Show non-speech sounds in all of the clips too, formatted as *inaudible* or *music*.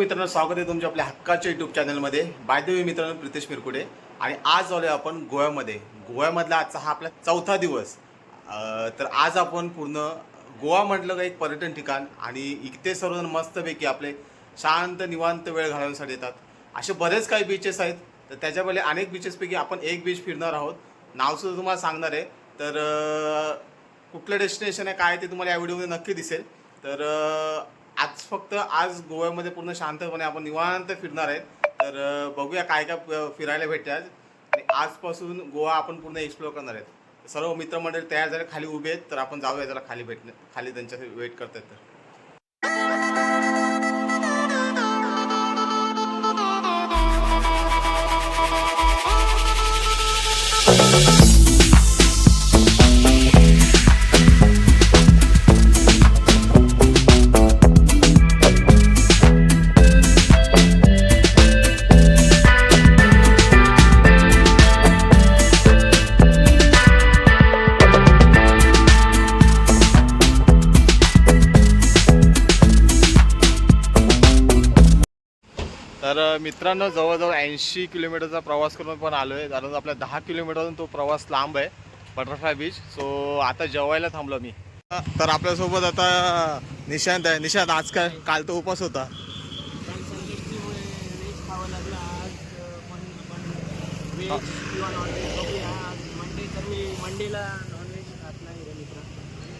मित्रांनो स्वागत आहे तुमच्या आपल्या हक्काच्या युट्यूब चॅनलमध्ये बायदेवी मित्रांनो प्रितेश मिरकुडे आणि आज आलो आपण गोव्यामध्ये. गोव्यामधला आजचा हा आपला चौथा दिवस. तर आज आपण पूर्ण गोवा म्हटलं का एक पर्यटन ठिकाण आणि इथे सर्वजण मस्तपैकी आपले शांत निवांत वेळ घालवण्यासाठी येतात. असे बरेच काही बीचेस आहेत. तर त्याच्यामध्ये अनेक बीचेसपैकी आपण एक बीच फिरणार आहोत. नावसुद्धा तुम्हाला सांगणार आहे. तर कुठलं डेस्टिनेशन आहे काय ते तुम्हाला या व्हिडिओमध्ये नक्की दिसेल. तर आज फक्त आज गोव्यामध्ये पूर्ण शांतपणे आपण निवांत फिरणार आहेत. तर बघूया काय काय फिरायला भेटते आज. आणि आजपासून गोवा आपण पूर्ण एक्सप्लोअर करणार आहेत. सर्व मित्रमंडळी तयार झाले खाली उभे आहेत. तर आपण जाऊया जरा खाली भेटणे खाली त्यांच्या वेट करतात तर. मित्रांनो जवळजवळ ऐंशी किलोमीटरचा प्रवास करून पण आलो आहे कारण आपल्या दहा किलोमीटरवरून तो प्रवास लांब आहे बटरफ्लाय बीच सो आता जेवायला थांबलो मी. तर आपल्यासोबत आता निशांत आहे. निशांत आज काय? काल तो उपास होता.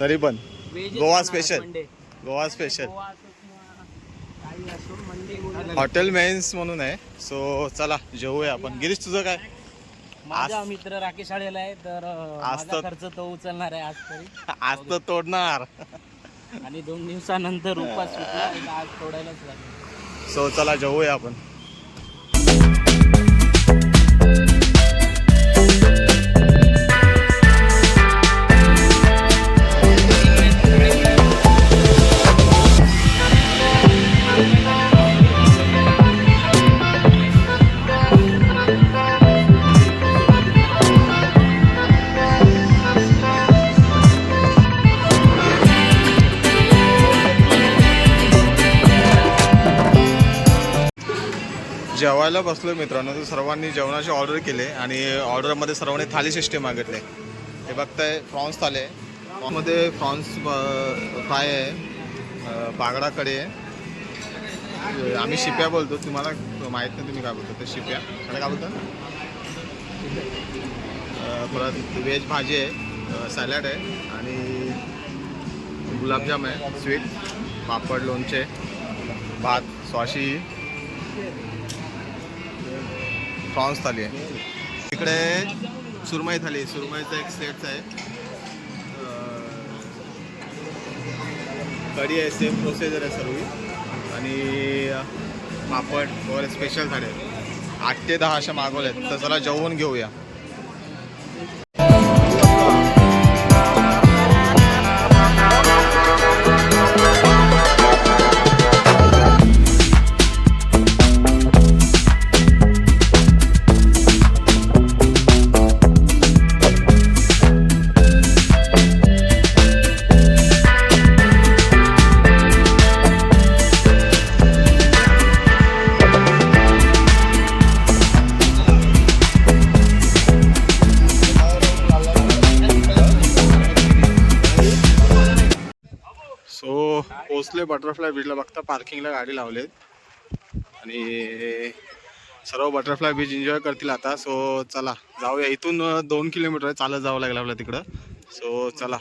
तर पण. गोवा. मंडे गोवा स्पेशल गोवा असो किंवा काही असो मंडे हॉटेल मेन्स म्हणून आहे. सो चला जेवूया आपण. गिरीश तुझं काय? माझा मित्र राकेश आलेला आहे तर आज माझा तर- खर्च तो उचलणार आहे आज तरी. *laughs* आज तर तोडणार. आणि दोन दिवसानंतर उपास सुटला *laughs* तर आज तोडायलाच लागेल. सो चला जेवूया आपण. जेवायला बसलो मित्रांनो. तर सर्वांनी जेवणाची ऑर्डर केले आणि ऑर्डरमध्ये सर्वांनी थाली सिस्टीम मागितले. हे बघताय प्रॉन्स थाली मध्ये प्रॉन्स फ्राय आहे. बागडा कढी आहे. आम्ही शिप्या बोलतो. तुम्हाला माहीत नाही तुम्ही काय बोलतो. ते शिप्या. काय काय बोलता? परत व्हेज भाजी आहे. सॅलड आहे. आणि गुलाबजाम आहे. स्वीट पापड लोणचे. भात स्वाशी. प्रॉन्स थाली आहे. इकडे सुरमई थाली आहे. सुरमईचा एक सेट्स आहे. कढी आहे. सेम प्रोसिजर आहे सर्व. आणि पापड वगैरे स्पेशल थाळी आहे. आठ ते दहा अशा मागवल्या आहेत. तर चला जेवून घेऊया. पोहोचले बटरफ्लाय बीचला बघता पार्किंगला गाडी लावले आणि सर्व बटरफ्लाय बीच एन्जॉय करतील आता सो चला जाऊया इथून दोन किलोमीटर आहे चालत जावं लागेल आपल्याला तिकडं सो चला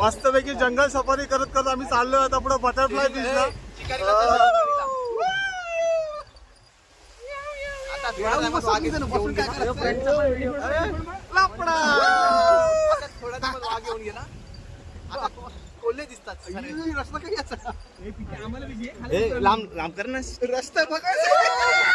मस्तपैकी जंगल सफारी करत करत आम्ही चाललो आता पुढे बटरफ्लाय बीचला कोल्हे दिसतात लांब लांब कर ना. रस्ता बघायचा.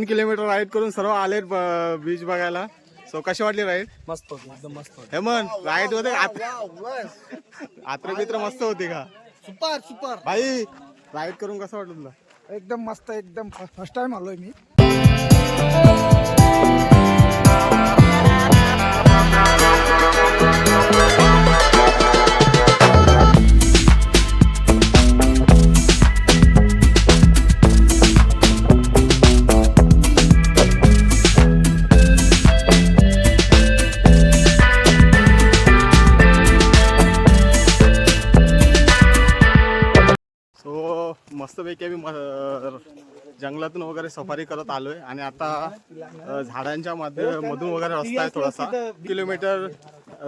दोन किलोमीटर राईड करून सर्व आले बीच बघायला. सो कशी वाटली राईड मस्त होती एकदम मस्त होती. हेमंत राईडमध्ये आत्र मित्र मस्त होती का? Super super. भाई राईड करून कसं वाटलं तुला? एकदम मस्त एकदम फर्स्ट टाइम आलोय मी. सो मस्तपैकी आम्ही म- जंगलातून वगैरे सफारी करत आलोय. आणि आता झाडांच्या मध्ये मधून वगैरे रस्ता आहे थोडासा. किलोमीटर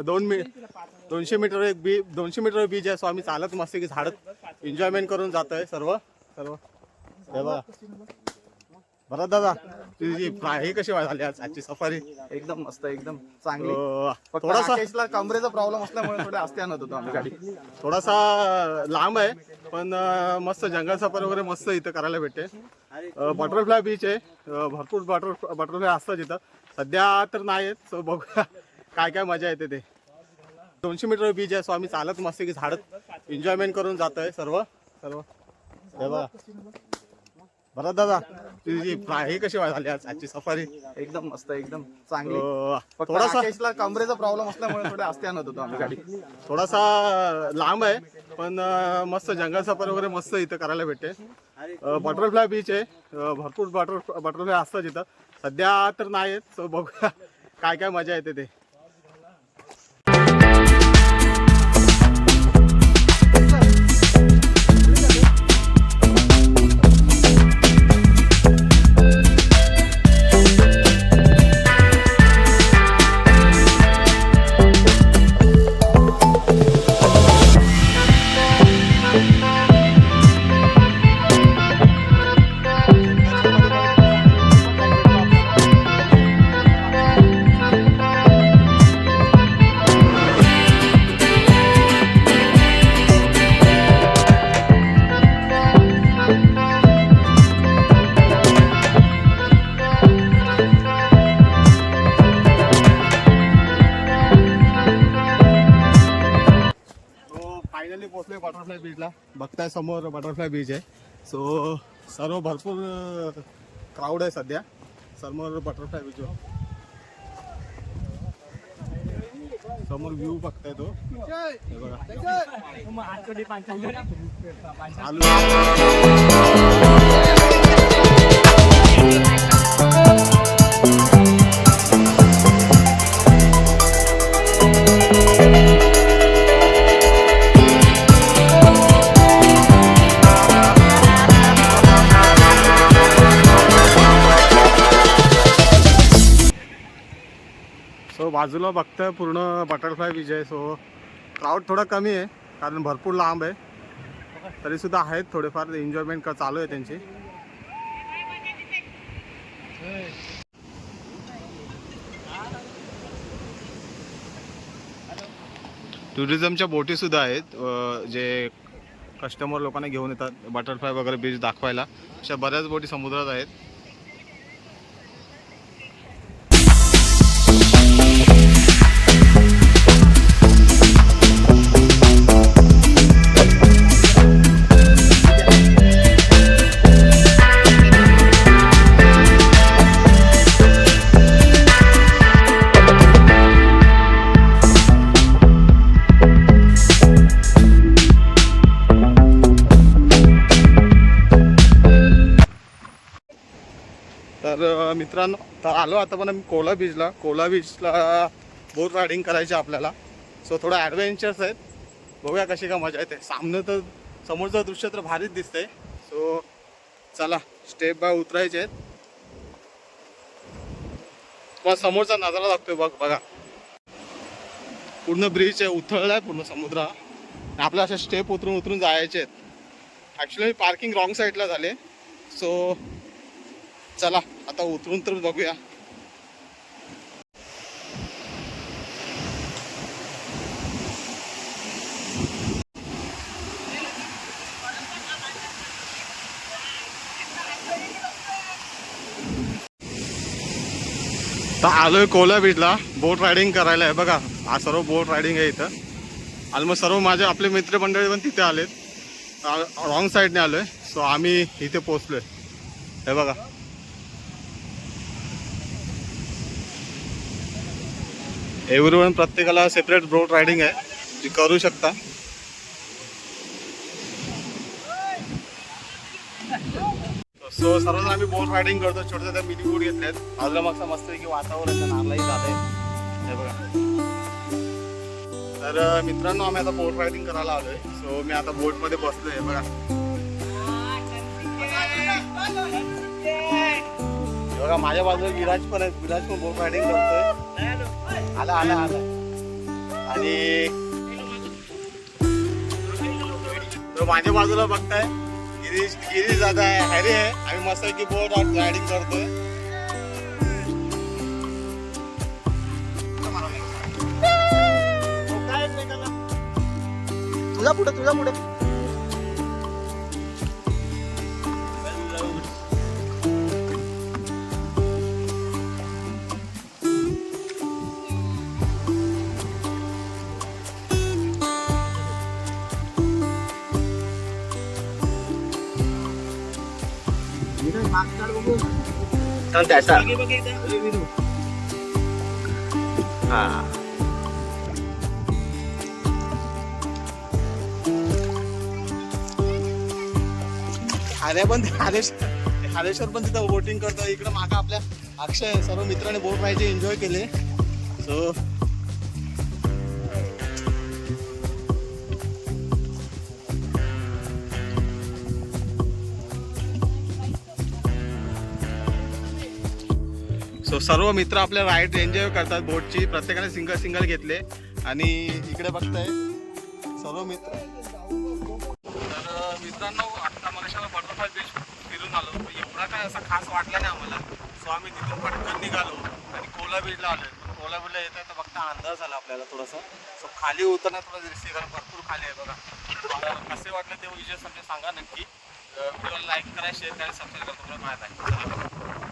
दोन मी दोनशे मीटर एक बी दोनशे मीटर बीच आहे. सो आम्ही चालत मस्त की झाडत एन्जॉयमेंट करून जातोय सर्व. सर्व. हे बघा. बरं दादा तुझी हे कशी झाली आज? आजची सफारी? एकदम मस्त एकदम चांगली. अ, फक्त थोडासा राकेशला कमरेचा प्रॉब्लेम असल्यामुळे थोडे आस्ते आणत होतो आम्ही गाडी. थोडासा लांब आहे पण अं, मस्त जंगल सफारी वगैरे मस्त इथं करायला भेटते. बटरफ्लाय बीच आहे. अं, भरपूर बटर बटरफ्लाय असतात इथं. सध्या तर नाही आहेत सो बघूया काय काय मजा येते ते. दोनशे मीटर बीच आहे सो आम्ही चालत मस्त की झाडत एन्जॉयमेंट करून जातोय सर्व. सर्व. हे बघा. बरं दादा तुझी प्रा- हे कशी झाली आज आजची सफारी? एकदम मस्त एकदम चांगली. अं, फक्त थोडासा कमरेचा प्रॉब्लेम असल्यामुळे थोडे आस्ते आणत होतो आम्ही गाडी. थोडासा लांब आहे पण अं, मस्त जंगल सफारी वगैरे मस्त इथं करायला भेटते. बटरफ्लाय बीच आहे. अं, भरपूर बटर बटरफ्लाय असतात इथं. सध्या तर नाही आहेत बघूया काय काय मजा येते ते. बटरफ्लाय बीचला बघताय समोर बटरफ्लाय बीच आहे. सो सर्व भरपूर क्राऊड आहे सध्या. समोर बटरफ्लाय बीच समोर व्ह्यू बघताय तो. बघा. बाजूला बघताय पूर्ण बटरफ्लाय बीच आहे सो क्राऊड थोडा कमी आहे कारण भरपूर लांब आहे. तरीसुद्धा आहेत थोडेफार एन्जॉयमेंट चालू आहे त्यांची. टुरिझमच्या बोटीसुद्धा आहेत जे कस्टमर लोकांना घेऊन येतात बटरफ्लाय वगैरे बीच दाखवायला. अशा बऱ्याच बोटी समुद्रात आहेत. तर आलो आता पण आम्ही कोला बीचला कोला बीचला बोट रायडिंग करायची आपल्याला. सो थोडं ॲडव्हेंचर्स आहेत. बघूया कशी का मजा येते. सामनं तर समोरचं दृश्य तर भारीच दिसतंय. सो चला स्टेप बाय उतरायचे आहेत. तुम्हाला समोरचा नजारा लागतोय बघ बघा. पूर्ण ब्रिज आहे उथळलाय पूर्ण समुद्र. आपल्या अशा स्टेप उतरून उतरून जायचे आहेत. ॲक्च्युली पार्किंग रॉंग साईडला झाले. सो चला आता उतरून तर बघूया. तर आलोय कोला बीचला बोट रायडिंग करायला आहे बघा. हा सर्व बोट रायडिंग आहे इथं. आणि मग सर्व माझे आपले मित्रमंडळी पण तिथे आलेत. रॉंग साईडने आलोय. सो आम्ही इथे पोचलोय हे बघा. एव्हरीवन प्रत्येकाला सेपरेट बोट रायडिंग आहे. जी करू शकता. सो सर्वजण आम्ही बोट रायडिंग करतो. छोट्या छोट्या मिनी बोट घेतल्यात बाजूला मागचा मस्त की वातावरण आहे, नारळाही जात आहे. हे बघा. तर मित्रांनो आम्ही आता बोट रायडिंग करायला आलोय. सो मी आता बोटमध्ये बसलोय. हे बघा. हे बघा माझ्या बाजूला विराज पण आहे विराज पण बोट रायडिंग करतोय. आला आला आला. आणि तो माझ्या बाजूला बघताय. गिरीश गिरीश दादा आहे. हॅरी आहे आम्ही मस्त की बोट रायडिंग करतोय. तुझा पुढे तुझा पुढे. त्याचा हा हारे पण हारेश्वर हारेश्वर पण तिथं बोटिंग करतो इकडे मागा आपल्या अक्षय सर्व मित्रांनी बोट राहायचे एन्जॉय केले. सो सर्व मित्र आपल्या राईड एन्जॉय करतात बोटची प्रत्येकाने सिंगल सिंगल घेतले. आणि इकडे बघताय सर्व मित्र. तर मित्रांनो आता मगाशी बटरफ्लाय बीच फिरून आलो. एवढा काय असा खास वाटला नाही आम्हाला. सो आम्ही तिथून पटकन निघालो आणि कोला बीचला आलो पण कोला बीचला येत आहे तर बघता अंदाज आला आपल्याला थोडासा. सो खाली उतरण्यात थोडं रिस्की कारण भरपूर खाली आहे बघा. कसे वाटले ते विजय समजा सांगा नक्की. व्हिडिओला लाईक करा शेअर करा सबस्क्राईब करा तुम्हाला माहीत आहे.